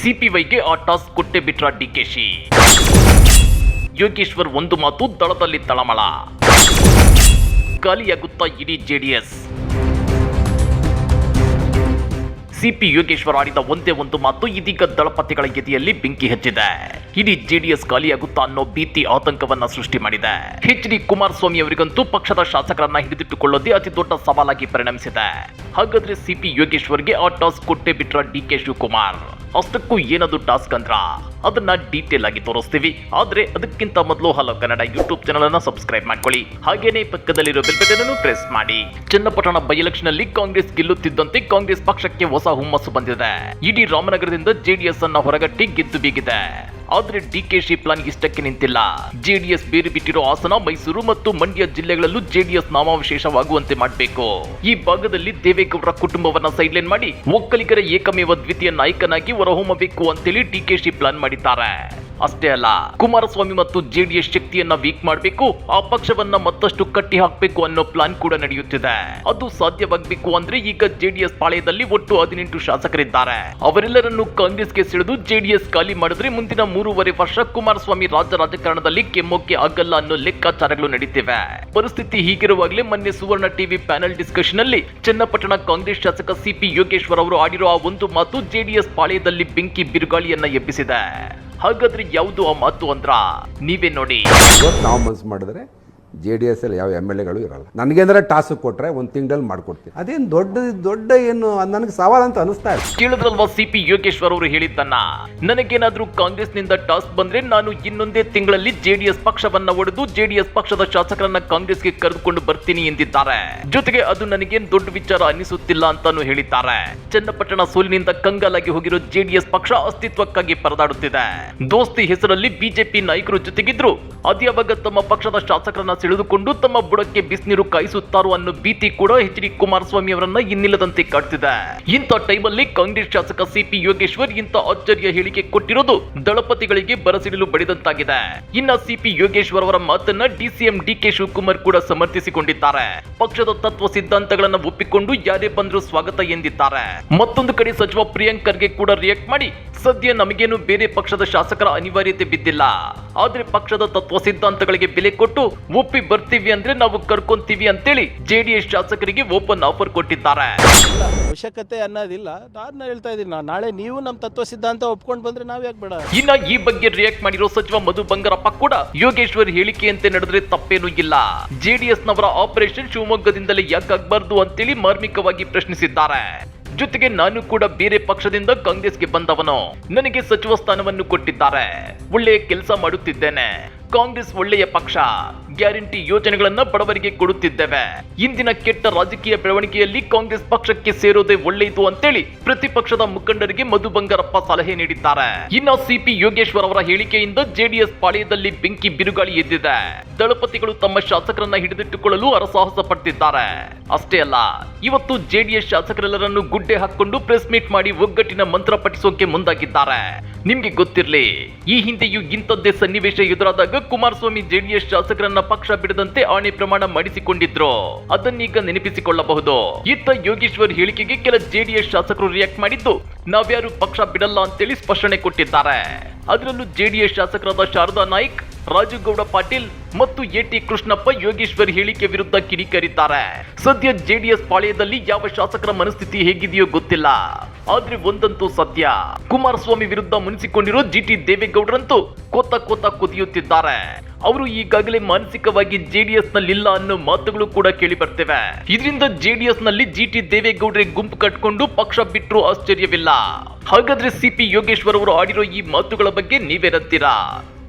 ಸಿಪಿವೈಗೆ ಆ ಟಾಸ್ಕ್ ಕೊಟ್ಟೆ ಬಿಟ್ರ ಡಿಕೆಶಿ. ಯೋಗೇಶ್ವರ್ ಒಂದು ಮಾತು ದಳದಲ್ಲಿ ತಳಮಳ. ಖಾಲಿಯಾಗುತ್ತಾ ಇಡೀ ಜೆಡಿಎಸ್. ಸಿಪಿ ಯೋಗೇಶ್ವರ್ ಆಡಿದ ಒಂದೇ ಒಂದು ಮಾತು ಇದೀಗ ದಳಪತಿಗಳ ಎದೆಯಲ್ಲಿ ಬೆಂಕಿ ಹಚ್ಚಿದೆ. ಇಡೀ ಜೆಡಿಎಸ್ ಖಾಲಿಯಾಗುತ್ತಾ ಅನ್ನೋ ಭೀತಿ ಆತಂಕವನ್ನ ಸೃಷ್ಟಿ ಮಾಡಿದೆ. ಎಚ್ ಡಿ ಕುಮಾರಸ್ವಾಮಿ ಅವರಿಗಂತೂ ಪಕ್ಷದ ಶಾಸಕರನ್ನ ಹಿಡಿದಿಟ್ಟುಕೊಳ್ಳೋದೇ ಅತಿ ದೊಡ್ಡ ಸವಾಲಾಗಿ ಪರಿಣಮಿಸಿದೆ. ಹಾಗಾದ್ರೆ ಸಿಪಿ ಯೋಗೇಶ್ವರ್ಗೆ ಆ ಟಾಸ್ಕ್ ಕೊಟ್ಟೆ ಬಿಟ್ರ ಡಿ ಕೆ ಶಿವಕುಮಾರ್. ಅಷ್ಟಕ್ಕೂ ಏನದು ಟಾಸ್ಕ್ ಅಂದ್ರ? ಅದನ್ನ ಡೀಟೇಲ್ ಆಗಿ ತೋರಿಸ್ತೀವಿ. ಆದ್ರೆ ಅದಕ್ಕಿಂತ ಮೊದಲು ಹಲೋ ಕನ್ನಡ ಯೂಟ್ಯೂಬ್ ಚಾನಲ್ ಅನ್ನ ಸಬ್ಸ್ಕ್ರೈಬ್ ಮಾಡ್ಕೊಳ್ಳಿ. ಹಾಗೇನೇ ಪಕ್ಕದಲ್ಲಿರೋ ಬೆಲ್ ಅನ್ನು ಪ್ರೆಸ್ ಮಾಡಿ. ಚನ್ನಪಟ್ಟಣ ಬೈ ಎಲೆಕ್ಷನ್ ಅಲ್ಲಿ ಕಾಂಗ್ರೆಸ್ ಗೆಲ್ಲುತ್ತಿದ್ದಂತೆ ಕಾಂಗ್ರೆಸ್ ಪಕ್ಷಕ್ಕೆ ಹೊಸ ಹುಮ್ಮಸ್ಸು ಬಂದಿದೆ. ಇಡೀ ರಾಮನಗರದಿಂದ ಜೆಡಿಎಸ್ ಅನ್ನ ಹೊರಗಟ್ಟಿ ಗೆದ್ದು ಬೀಗಿದೆ. ಆದ್ರೆ ಶಿ ಪ್ಲಾನ್ ಇಷ್ಟಕ್ಕೆ ನಿಂತಿಲ್ಲ. ಜೆಡಿಎಸ್ ಬೇರೆ ಬಿಟ್ಟಿರೋ ಹಾಸನ, ಮೈಸೂರು ಮತ್ತು ಮಂಡ್ಯ ಜಿಲ್ಲೆಗಳಲ್ಲೂ ಜೆಡಿಎಸ್ ನಾಮಾವಶೇಷವಾಗುವಂತೆ ಮಾಡಬೇಕು. ಈ ಭಾಗದಲ್ಲಿ ದೇವೇಗೌಡರ ಕುಟುಂಬವನ್ನ ಸೈಡ್ಲೈನ್ ಮಾಡಿ, ಒಕ್ಕಲಿಗರ ಏಕಮೇವ ದ್ವಿತೀಯ ನಾಯಕನಾಗಿ ಹೊರಹೊಮ್ಮಬೇಕು ಅಂತೇಳಿ ಡಿಕೆಶಿ ಪ್ಲಾನ್ ಮಾಡಿದ್ದಾರೆ. ಅಷ್ಟೇ ಅಲ್ಲ, ಕುಮಾರಸ್ವಾಮಿ ಮತ್ತು ಜೆಡಿಎಸ್ ಶಕ್ತಿಯನ್ನ ವೀಕ್ ಮಾಡಬೇಕು, ಆ ಪಕ್ಷವನ್ನ ಮತ್ತಷ್ಟು ಕಟ್ಟಿ ಹಾಕಬೇಕು ಅನ್ನೋ ಪ್ಲಾನ್ ಕೂಡ ನಡೆಯುತ್ತಿದೆ. ಅದು ಸಾಧ್ಯವಾಗಬೇಕು ಅಂದ್ರೆ ಈಗ ಜೆಡಿಎಸ್ ಪಾಳೆಯದಲ್ಲಿ ಒಟ್ಟು ಹದಿನೆಂಟು ಶಾಸಕರಿದ್ದಾರೆ. ಅವರೆಲ್ಲರನ್ನು ಕಾಂಗ್ರೆಸ್ಗೆ ಸೆಳೆದು ಜೆಡಿಎಸ್ ಖಾಲಿ ಮಾಡಿದ್ರೆ ಮುಂದಿನ ಮೂರುವರೆ ವರ್ಷ ಕುಮಾರಸ್ವಾಮಿ ರಾಜ್ಯ ರಾಜಕಾರಣದಲ್ಲಿ ಕೆಮ್ಮೊಕ್ಕೆ ಆಗಲ್ಲ ಅನ್ನೋ ಲೆಕ್ಕಾಚಾರಗಳು ನಡೀತಿವೆ. ಪರಿಸ್ಥಿತಿ ಹೀಗಿರುವಾಗಲೇ ಮೊನ್ನೆ ಸುವರ್ಣ ಟಿವಿ ಪ್ಯಾನೆಲ್ ಡಿಸ್ಕಷನ್ ಅಲ್ಲಿ ಚನ್ನಪಟ್ಟಣ ಕಾಂಗ್ರೆಸ್ ಶಾಸಕ ಸಿಪಿ ಯೋಗೇಶ್ವರ್ ಅವರು ಆಡಿರೋ ಆ ಒಂದು ಮಾತು ಜೆಡಿಎಸ್ ಪಾಳೆಯದಲ್ಲಿ ಬೆಂಕಿ ಬಿರುಗಾಳಿಯನ್ನ ಎಬ್ಬಿಸಿದೆ. ಹಾಗಾದ್ರೆ ಯಾವುದು ಆ ಮಾತು ಅಂದ್ರ? ನೀವೇ ನೋಡಿ. ನಾವು ಮಾಡಿದ್ರೆ ಜೆ ಡಿ ಎಸ್ ಅಲ್ಲಿ ಯಾವ ಎಂ ಎಲ್ ಎಗಳು ಇರಲ್ಲ. ನನಗೇನಾರ ಟಾಸ್ಕ್ ಕೊಟ್ರೆ ಒಂದು ತಿಂಗಳಲ್ಲಿ ಮಾಡ್ಕೊಡ್ತೀನಿ. ಅದೇನು ದೊಡ್ಡ ದೊಡ್ಡ ಏನು ನನಗೆ ಸವಾಲ್ ಅಂತ ಅನಿಸ್ತಾ ಇದೆ ಕೇಳಿದ್ರಲ್ವಾ ಸಿಪಿ ಯೋಗೇಶ್ವರ್ ಅವರು ಹೇಳಿದ್ದನ್ನ ನನಗೇನಾದ್ರೂ ಕಾಂಗ್ರೆಸ್ನಿಂದ ಟಾಸ್ಕ್ ಬಂದ್ರೆ ನಾನು ಇನ್ನೊಂದೇ ತಿಂಗಳಲ್ಲಿ ಜೆಡಿಎಸ್ ಪಕ್ಷವನ್ನ ಒಡೆದು ಜೆಡಿಎಸ್ ಪಕ್ಷದ ಶಾಸಕರನ್ನ ಕಾಂಗ್ರೆಸ್ಗೆ ಕರೆದುಕೊಂಡು ಬರ್ತೀನಿ ಎಂದಿದ್ದಾರೆ. ಜೊತೆಗೆ ಅದು ನನಗೇನು ದೊಡ್ಡ ವಿಚಾರ ಅನಿಸುತ್ತಿಲ್ಲ ಅಂತಾನು ಹೇಳಿದ್ದಾರೆ. ಚನ್ನಪಟ್ಟಣ ಸೋಲಿನಿಂದ ಕಂಗಾಲಾಗಿ ಹೋಗಿರೋ ಜೆಡಿಎಸ್ ಪಕ್ಷ ಅಸ್ತಿತ್ವಕ್ಕಾಗಿ ಪರದಾಡುತ್ತಿದೆ. ದೋಸ್ತಿ ಹೆಸರಲ್ಲಿ ಬಿಜೆಪಿ ನಾಯಕರು ಜೊತೆಗಿದ್ರು. ಅದ್ಯಾವಾಗ ತಮ್ಮ ಪಕ್ಷದ ಶಾಸಕರನ್ನ ಸೆಳೆದುಕೊಂಡು ತಮ್ಮ ಬುಡಕ್ಕೆ ಬಿಸಿನೀರು ಕಾಯಿಸುತ್ತಾರೋ ಅನ್ನೋ ಭೀತಿ ಕೂಡ ಎಚ್ ಡಿ ಕುಮಾರಸ್ವಾಮಿ ಅವರನ್ನ ಇನ್ನಿಲ್ಲದಂತೆ ಕಾಡ್ತಿದೆ. ಇಂಥ ಟೈಮಲ್ಲಿ ಕಾಂಗ್ರೆಸ್ ಶಾಸಕ ಸಿಪಿ ಯೋಗೇಶ್ವರ್ ಇಂಥ ಅಚ್ಚರಿಯ ಹೇಳಿಕೆ ಕೊಟ್ಟಿರೋದು ದಳಪತಿಗಳಿಗೆ ಬರಸಿಡಲು ಬಡಿದಂತಾಗಿದೆ. ಇನ್ನ ಸಿಪಿ ಯೋಗೇಶ್ವರ್ ಅವರ ಮಾತನ್ನ ಡಿಸಿಎಂ ಡಿಕೆ ಶಿವಕುಮಾರ್ ಕೂಡ ಸಮರ್ಥಿಸಿಕೊಂಡಿದ್ದಾರೆ. ಪಕ್ಷದ ತತ್ವ ಸಿದ್ಧಾಂತಗಳನ್ನ ಒಪ್ಪಿಕೊಂಡು ಯಾರೇ ಬಂದರೂ ಸ್ವಾಗತ ಎಂದಿದ್ದಾರೆ. ಮತ್ತೊಂದು ಕಡೆ ಸಚಿವ ಪ್ರಿಯಾಂಕರ್ಗೆ ಕೂಡ ರಿಯಾಕ್ಟ್ ಮಾಡಿ, ಸದ್ಯ ನಮಗೇನು ಬೇರೆ ಪಕ್ಷದ ಶಾಸಕರ ಅನಿವಾರ್ಯತೆ ಬಿದ್ದಿಲ್ಲ. ಆದ್ರೆ ಪಕ್ಷದ ತತ್ವ ಸಿದ್ಧಾಂತಗಳಿಗೆ ಬೆಲೆ ಕೊಟ್ಟು ಒಪ್ಪಿ ಬರ್ತೀವಿ ಅಂದ್ರೆ ನಾವು ಕರ್ಕೊಂತೀವಿ ಅಂತೇಳಿ ಜೆಡಿಎಸ್ ಶಾಸಕರಿಗೆ ಓಪನ್ ಆಫರ್ ಕೊಟ್ಟಿದ್ದಾರೆ. ಅವಶ್ಯಕತೆ ಅನ್ನೋದಿಲ್ಲ. ನಾನು ಹೇಳ್ತಾ ಇದ್ದೀನಿ ನಾಳೆ ನೀವು ನಮ್ಮ ತತ್ವ ಸಿದ್ಧಾಂತ ಒಪ್ಕೊಂಡು ಬಂದ್ರೆ ನಾವ್ ಯಾಕೆ ಬೇಡ? ಇನ್ನ ಈ ಬಗ್ಗೆ ರಿಯಾಕ್ಟ್ ಮಾಡಿರೋ ಸಚಿವ ಮಧು ಬಂಗಾರಪ್ಪ ಕೂಡ ಯೋಗೇಶ್ವರ್ ಹೇಳಿಕೆಯಂತೆ ನಡೆದ್ರೆ ತಪ್ಪೇನೂ ಇಲ್ಲ. ಜೆಡಿಎಸ್ ನವರ ಆಪರೇಷನ್ ಶಿವಮೊಗ್ಗದಿಂದಲೇ ಯಾಕಾಗಬಾರ್ದು ಅಂತೇಳಿ ಮಾರ್ಮಿಕವಾಗಿ ಪ್ರಶ್ನಿಸಿದ್ದಾರೆ. ಜೊತೆಗೆ ನಾನು ಕೂಡ ಬೇರೆ ಪಕ್ಷದಿಂದ ಕಾಂಗ್ರೆಸ್ಗೆ ಬಂದವನು. ನನಗೆ ಸಚಿವ ಸ್ಥಾನವನ್ನು ಕೊಟ್ಟಿದ್ದಾರೆ. ಒಳ್ಳೆಯ ಕೆಲಸ ಮಾಡುತ್ತಿದ್ದೇನೆ. ಕಾಂಗ್ರೆಸ್ ಒಳ್ಳೆಯ ಪಕ್ಷ. ಗ್ಯಾರಂಟಿ ಯೋಜನೆಗಳನ್ನ ಬಡವರಿಗೆ ಕೊಡುತ್ತಿದ್ದೇವೆ. ಇಂದಿನ ಕೆಟ್ಟ ರಾಜಕೀಯ ಬೆಳವಣಿಗೆಯಲ್ಲಿ ಕಾಂಗ್ರೆಸ್ ಪಕ್ಷಕ್ಕೆ ಸೇರೋದೇ ಒಳ್ಳೆಯದು ಅಂತೇಳಿ ಪ್ರತಿಪಕ್ಷದ ಮುಖಂಡರಿಗೆ ಮಧು ಬಂಗಾರಪ್ಪ ಸಲಹೆ ನೀಡಿದ್ದಾರೆ. ಇನ್ನು ಸಿಪಿ ಯೋಗೇಶ್ವರ್ ಅವರ ಹೇಳಿಕೆಯಿಂದ ಜೆಡಿಎಸ್ ಪಾಳ್ಯದಲ್ಲಿ ಬೆಂಕಿ ಬಿರುಗಾಳಿ ಎದ್ದಿದೆ. ದಳಪತಿಗಳು ತಮ್ಮ ಶಾಸಕರನ್ನ ಹಿಡಿದಿಟ್ಟುಕೊಳ್ಳಲು ಹರಸಾಹಸ ಪಡ್ತಿದ್ದಾರೆ. ಅಷ್ಟೇ ಅಲ್ಲ, ಇವತ್ತು ಜೆಡಿಎಸ್ ಶಾಸಕರೆಲ್ಲರನ್ನು ಗುಡ್ಡೆ ಹಾಕೊಂಡು ಪ್ರೆಸ್ ಮೀಟ್ ಮಾಡಿ ಒಗ್ಗಟ್ಟಿನ ಮಂತ್ರ ಪಠಿಸೋಕೆ ಮುಂದಾಗಿದ್ದಾರೆ. ನಿಮ್ಗೆ ಗೊತ್ತಿರ್ಲಿ, ಈ ಹಿಂದೆಯೂ ಇಂಥದ್ದೇ ಸನ್ನಿವೇಶ ಎದುರಾದಾಗ ಕುಮಾರಸ್ವಾಮಿ ಜೆಡಿಎಸ್ ಶಾಸಕರನ್ನ ಪಕ್ಷ ಬಿಡದಂತೆ ಆಣೆ ಪ್ರಮಾಣ ಮಾಡಿಸಿಕೊಂಡಿದ್ರು. ಅದನ್ನೀಗ ನೆನಪಿಸಿಕೊಳ್ಳಬಹುದು. ಇತ್ತ ಯೋಗೇಶ್ವರ್ ಹೇಳಿಕೆಗೆ ಕೆಲ ಜೆಡಿಎಸ್ ಶಾಸಕರು ರಿಯಾಕ್ಟ್ ಮಾಡಿದ್ದು, ನಾವ್ಯಾರು ಪಕ್ಷ ಬಿಡಲ್ಲ ಅಂತೇಳಿ ಸ್ಪಷ್ಟನೆ ಕೊಟ್ಟಿದ್ದಾರೆ. ಅದರಲ್ಲೂ ಜೆಡಿಎಸ್ ಶಾಸಕರಾದ ಶಾರದಾ ನಾಯ್ಕ್ ರಾಜುಗೌಡ ಪಾಟೀಲ್ ಮತ್ತು ಎಟಿ ಕೃಷ್ಣಪ್ಪ ಯೋಗೇಶ್ವರ್ ಹೇಳಿಕೆ ವಿರುದ್ಧ ಕಿಡಿಕಾರಿದ್ದಾರೆ. ಸದ್ಯ ಜೆಡಿಎಸ್ ಪಾಳ್ಯದಲ್ಲಿ ಯಾವ ಶಾಸಕರ ಮನಸ್ಥಿತಿ ಹೇಗಿದೆಯೋ ಗೊತ್ತಿಲ್ಲ. ಆದ್ರೆ ಒಂದಂತೂ ಸತ್ಯ. ಕುಮಾರಸ್ವಾಮಿ ವಿರುದ್ಧ ಮುನಿಸಿಕೊಂಡಿರೋ ಜಿ ಟಿ ದೇವೇಗೌಡರಂತೂ ಕೊತ್ತ ಕೊತ್ತ ಕುದಿಯುತ್ತಿದ್ದಾರೆ. ಅವರು ಈಗಾಗಲೇ ಮಾನಸಿಕವಾಗಿ ಜೆಡಿಎಸ್ನಲ್ಲಿ ಇಲ್ಲ ಅನ್ನೋ ಮಾತುಗಳು ಕೂಡ ಕೇಳಿ ಬರ್ತೇವೆ ಇದರಿಂದ ಜೆಡಿಎಸ್ನಲ್ಲಿ ಜಿ ಟಿ ದೇವೇಗೌಡ್ರೆ ಗುಂಪು ಕಟ್ಕೊಂಡು ಪಕ್ಷ ಬಿಟ್ಟರು ಆಶ್ಚರ್ಯವಿಲ್ಲ. ಹಾಗಾದ್ರೆ ಸಿಪಿ ಯೋಗೇಶ್ವರ್ ಅವರು ಆಡಿರೋ ಈ ಮಾತುಗಳ ಬಗ್ಗೆ ನೀವೇನಂತೀರಾ?